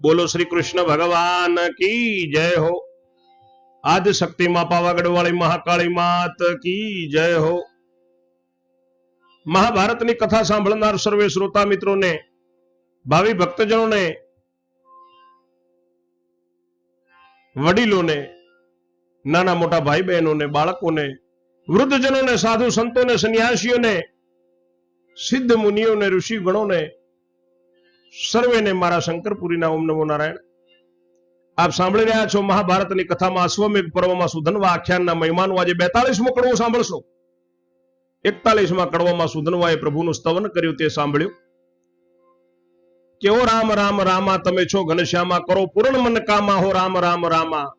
બોલો શ્રી કૃષ્ણ ભગવાન કી જય હો. આદ શક્તિ માં પાવાગઢ વાળી મહાકાળી માત કી જય હો. મહાભારતની કથા સાંભળનાર સર્વે શ્રોતા મિત્રોને, ભાવિ ભક્તજનોને, વડીલોને, નાના મોટા ભાઈ બહેનોને બાળકોને, વૃદ્ધજનોને, સાધુ સંતોને, સંન્યાસીઓને, સિદ્ધ મુનિઓને ઋષિ ગણોને સર્વેને મારા શંકરપુરીના ઓમ નમો નારાયણ. આપ સાંભળી રહ્યા છો મહાભારતની કથામાં અશ્વમેઘ પર્વમાં સુધનવા આખ્યાનના મહિમાનું. આજે બેતાલીસમો કડવો સાંભળશો. એકતાલીસમાં કડવામાં સુધનવાએ પ્રભુનું સ્તવન કર્યું તે સાંભળ્યું. કેવો રામ રામ, રામા, તમે છો ઘનશ્યામા, કરો પૂર્ણ મન કામા, હો રામ રામ, રામા.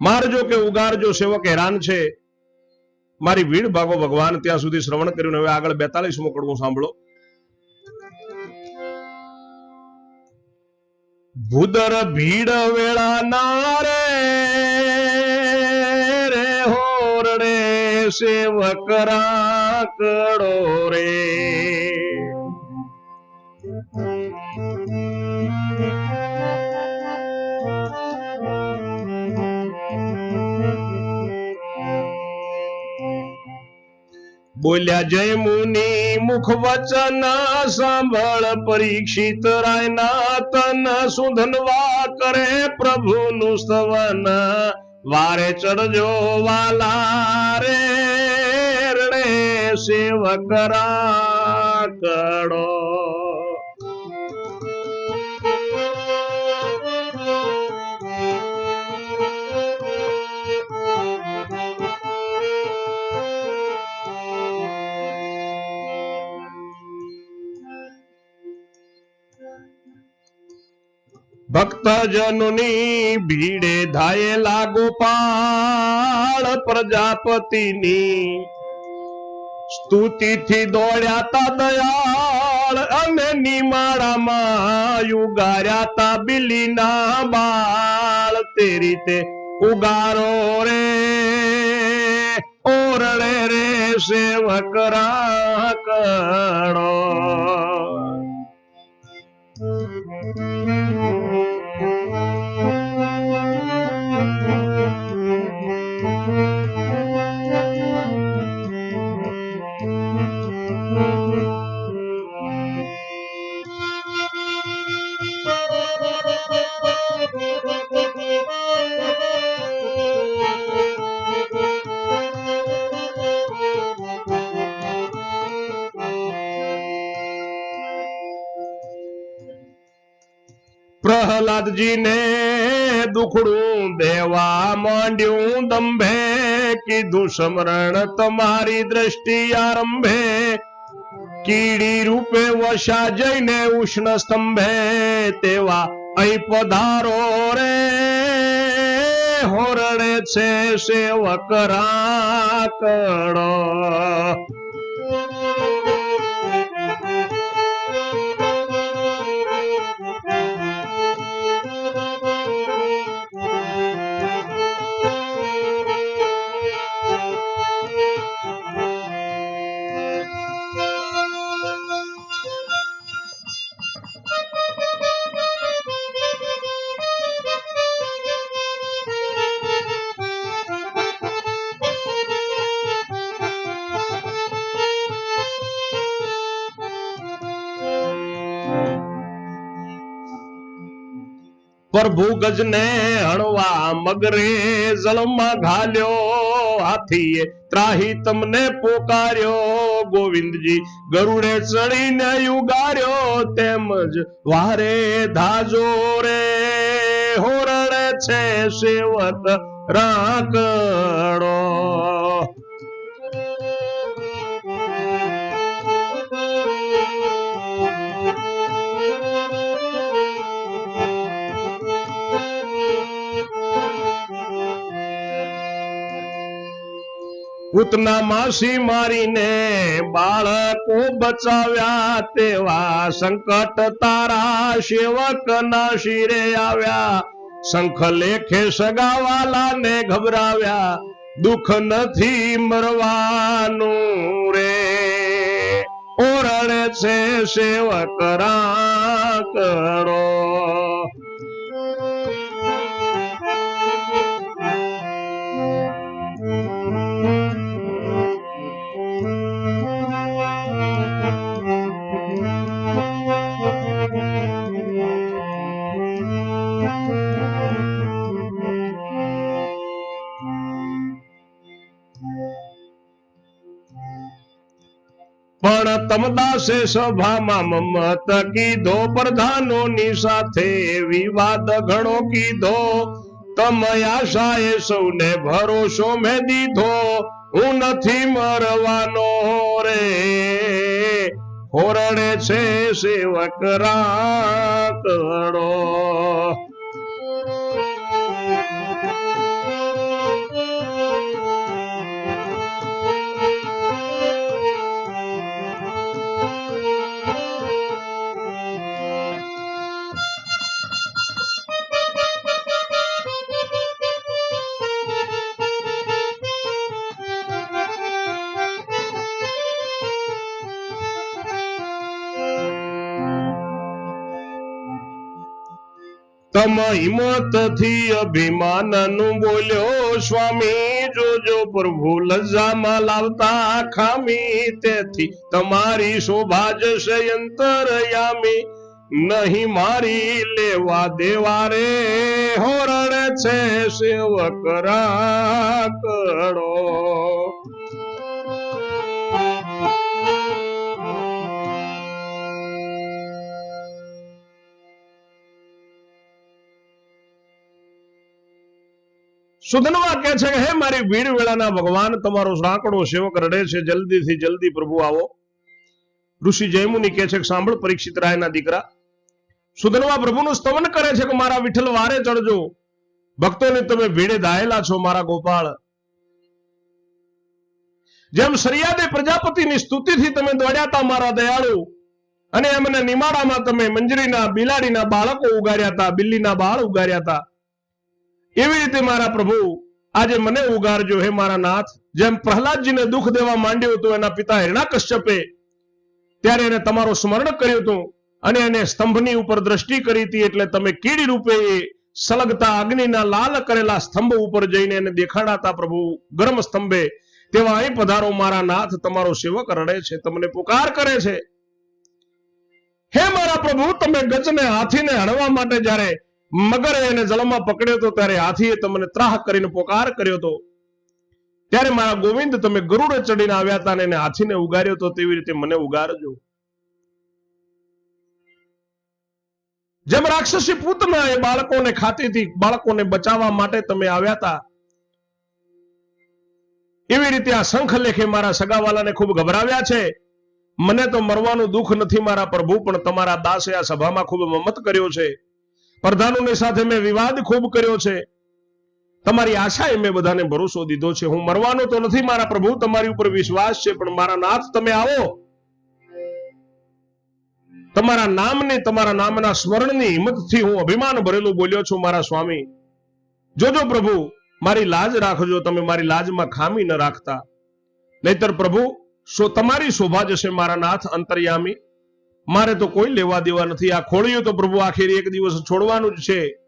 મારજો કે ઉગારજો સેવક હેરાન છે. મારી વીડ ભાગો ભગવાન, ત્યાં સુધી શ્રવણ કર્યું હવે આગળ બેતાલીસમો કડવો સાંભળો. ભૂદર ભીડ વેળા નારે રે હોરડે સેવક રાકડો રે. બોલ્યા, જય મુનિ મુખ વચન સાંભળ, પરીક્ષિત રાયના તન સુધનવા કરે પ્રભુનું સ્તવન. વારે ચડજો વાલા રે સેવક રાકડો. ભક્તજનોની ભીડે ધાયેલા ગોપાળ પ્રજાપતિની. સ્તુતિથી દોડ્યા તા દયાળ અને નિમાળામાં યુગાર્યા તા બિલીના બાળ. તે રીતે ઉગારો રે ઓરળે રે સેવક રાકડો પ્રહલાદજીને દુખડું દેવા માંડ્યું દંભે, કીધું સમરણ તમારી દ્રષ્ટિ આરંભે. કીડી રૂપે વશા જઈને ઉષ્ણ સ્તંભે, તેવા અહીં પધારો રે. હોરડે છે સેવક રાકડો. પ્રભુ ગજને હણવા મગરે જળમાં ઘાલ્યો હાથીએ ત્રાહી તમને પોકાર્યો. ગોવિંદજી ગરુડે ચડીને યુગાર્યો તેમજ વારે ધાજો રે. હોરડે છે સેવત રાકડો પૂતના માસી મારીને બાળકો બચાવ્યા તેવા સંકટ તારા સેવક ના શિરે આવ્યા. શંખ લેખે સગાવાલા ને ગભરાવ્યા. દુઃખ નથી મરવાનું રે. ઓરડે છે સેવક રાકડો તમદાસે સભામાં મમત કીધો, પ્રધાનોની સાથે વિવાદ ઘણો કીધો. તમ આશાએ સૌને ભરોસો મેં દીધો, હું નથી મરવાનો રે. હોરડે છે સેવક રાકડો. તમ અભિમાન અભિમાનનું બોલ્યો, સ્વામી, જોજો, પ્રભુ લજ્જામાં લાવતા ખામી, તેથી તમારી શોભા જશે અંતરયામી નહીં મારી લેવા દેવા રે, હોરણ છે, સેવક, રાકડો. સુધનવા કહે છે કે, હે મારી ભીડ વેળાના ભગવાન, તમારો સાંકડો સેવક રડે છે. જલ્દીથી જલ્દી પ્રભુ આવો. ઋષિ જયમુની કહે છે સાંભળ પરીક્ષિત રાયના દીકરા. સુધનવા પ્રભુનું સ્તવન કરે છે કે, મારા વિઠ્ઠલ, વારે ચડજો. ભક્તોને તમે ભીડે દાયેલા છો, મારા ગોપાળ. જેમ સરિયાદે પ્રજાપતિની સ્તુતિથી તમે દોડ્યા હતા મારા દયાળુ. અને એમને નિમાડામાં તમે મંજરીના, બિલાડીના બાળકો ઉગાડ્યા હતા બિલ્લીના બાળ ઉગાડ્યા હતા એવી રીતે મારા પ્રભુ, આજે મને ઉગારજો હે મારા નાથ. જેમ પ્રહલાદજીને દુઃખ દેવા માંડ્યું હતું, એના પિતા હિરણાકશ્યપે, ત્યારે એને તમારું સ્મરણ કર્યું હતું અને એને સ્તંભની ઉપર દ્રષ્ટિ કરી હતી એટલે તમે કીડી રૂપે એ સલગતા અગ્નિના લાલ કરેલા સ્તંભ ઉપર જઈને એને દેખાડાતા પ્રભુ, ગરમ સ્તંભે. તેવા અહીં પધારો મારા નાથ, તમારો સેવક રડે છે, તમને પુકાર કરે છે. હે મારા પ્રભુ, તમે ગજને હાથીને હણવા માટે જ્યારે મગરે એને જલમાં પકડ્યો હતો, ત્યારે હાથીએ તમને ત્રાહ કરીને પોકાર કર્યો હતો. ત્યારે મારા ગોવિંદ તમે ગરુડે ચડીને આવ્યા હતા અને હાથીને ઉગાર્યો હતો, તેવી રીતે મને ઉગારજો. જેમ રાક્ષસી પૂતના એ બાળકોને ખાતી બાળકોને બચાવવા માટે તમે આવ્યા હતા. એવી રીતે આ શંખ લેખે મારા સગાવાલાને ખૂબ ગભરાવ્યા છે. મને તો મરવાનું દુઃખ નથી મારા પ્રભુ, પણ તમારા દાસે આ સભામાં ખૂબ મમત કર્યો છે. પ્રધાનોની સાથે મેં વિવાદ ખૂબ કર્યો છે. તમારી આશાએ મેં બધાને ભરોસો દીધો છે. હું મરવાનો તો નથી મારા પ્રભુ, તમારી ઉપર વિશ્વાસ છે, પણ મારા નાથ તમે આવો. તમારા નામને, તમારા નામના સ્મરણની હિંમતથી હું અભિમાન ભરેલું બોલ્યો છું, મારા સ્વામી. જોજો પ્રભુ, મારી લાજ રાખજો, તમે મારી લાજમાં ખામી ન રાખતા. નહીતર પ્રભુ, સો તમારી શોભા જશે, મારા નાથ અંતર્યામી. મારે તો કોઈ લેવા દેવા નથી. આ ખોળ્યું તો પ્રભુ આખી એક દિવસ છોડવાનું જ છે.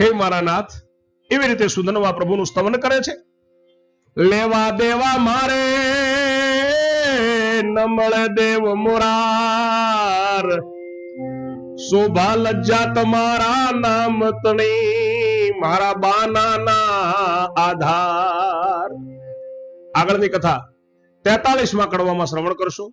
હે મારા નાથ, એવી રીતે સુધનવા પ્રભુનું સ્તવન કરે છે. લેવા દેવા મારે, નમળ દેવ મોરાર. શોભા લજ્જા તમારા નામ તણી, મારા બાનાના આધાર. આગળની કથા તેતાલીસમાં કડવામાં શ્રવણ કરશો.